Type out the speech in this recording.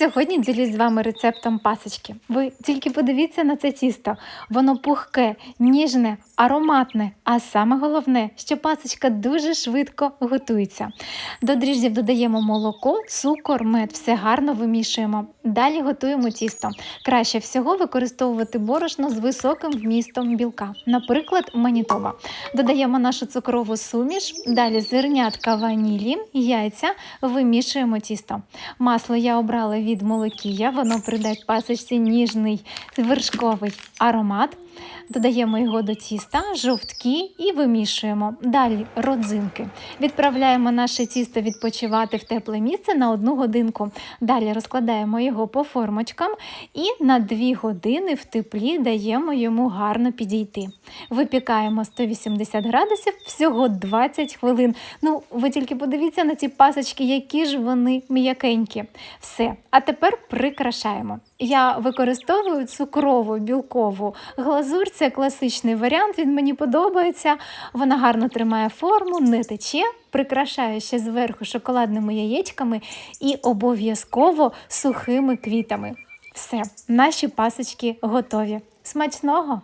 Сьогодні ділюсь з вами рецептом пасочки. Ви тільки подивіться на це тісто. Воно пухке, ніжне, ароматне, а саме головне, що пасочка дуже швидко готується. До дріждів додаємо молоко, цукор, мед, все гарно вимішуємо. Далі готуємо тісто. Краще всього використовувати борошно з високим вмістом білка, наприклад, манітоба. Додаємо нашу цукрову суміш, далі зернятка ванілі, яйця, вимішуємо тісто. Масло я обрала від молокія, воно придасть пасочці ніжний вершковий аромат. Додаємо його до тіста, жовтки і вимішуємо. Далі родзинки. Відправляємо наше тісто відпочивати в тепле місце на одну годинку. Далі розкладаємо його по формочкам і на 2 години в теплі даємо йому гарно підійти. Випікаємо 180 градусів всього 20 хвилин. Ну, ви тільки подивіться на ці пасочки, які ж вони м'якенькі. Все. А тепер прикрашаємо. Я використовую цукрову білкову глазурь. Це класичний варіант. Він мені подобається. Вона гарно тримає форму, не тече. Прикрашаю ще зверху шоколадними яєчками і обов'язково сухими квітами. Все, наші пасочки готові. Смачного!